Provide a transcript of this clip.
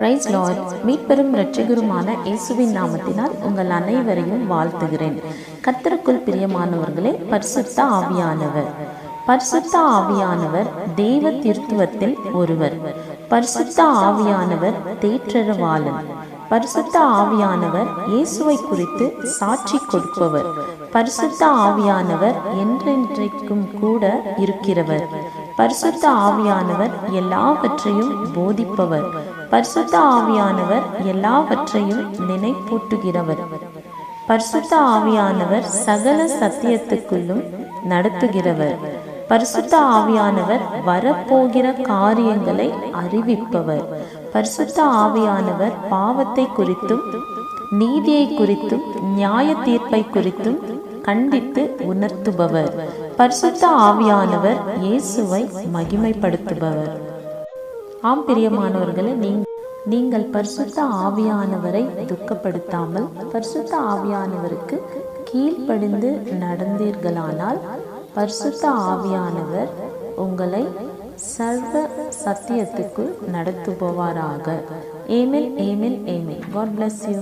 Price Lord மீட்பெரும் இரட்சகருமான இயேசுவின் நாமத்தினால் உங்கள் அனைவரையும் வாழ்த்துகிறேன். கத்தருக்குள் பிரியமானவர்களே பரிசுத்த ஆவியானவர். பரிசுத்த ஆவியானவர் தெய்வ திருத்துவத்தில் ஒருவர். பரிசுத்த ஆவியானவர் தேற்றரவாளன் பரிசுத்த ஆவியானவர் இயேசுவை குறித்து சாட்சி கொடுப்பவர். பரிசுத்த ஆவியானவர் என்றென்றைக்கும் கூட இருக்கிறவர். பரிசுத்த ஆவியானவர் எல்லாவற்றையும் போதிப்பவர். பரிசுத்த ஆவியானவர் எல்லாவற்றையும் நினைப்பூட்டுகிறவர். பரிசுத்த ஆவியானவர் சகல சத்தியத்துக்குள்ளும் நடத்துகிறவர். பரிசுத்த ஆவியானவர் வரப்போகிற காரியங்களை அறிவிப்பவர். பரிசுத்த ஆவியானவர் பாவத்தை குறித்தும் நீதியை குறித்தும் நியாய தீர்ப்பை குறித்தும் கண்டித்து உணர்த்துபவர். பரிசுத்த ஆவியானவர் இயேசுவை மகிமைப்படுத்துபவர். ஆம் பிரியமானவர்களை நீங்கள் நீங்கள் பரிசுத்த ஆவியானவரை துக்கப்படுத்தாமல் பரிசுத்த ஆவியானவருக்கு கீழ்ப்படிந்து நடந்தீர்களானால் பரிசுத்த ஆவியானவர் உங்களை சர்வ சத்தியத்துக்குள் நடத்துபவாராக. Amen amen amen God bless you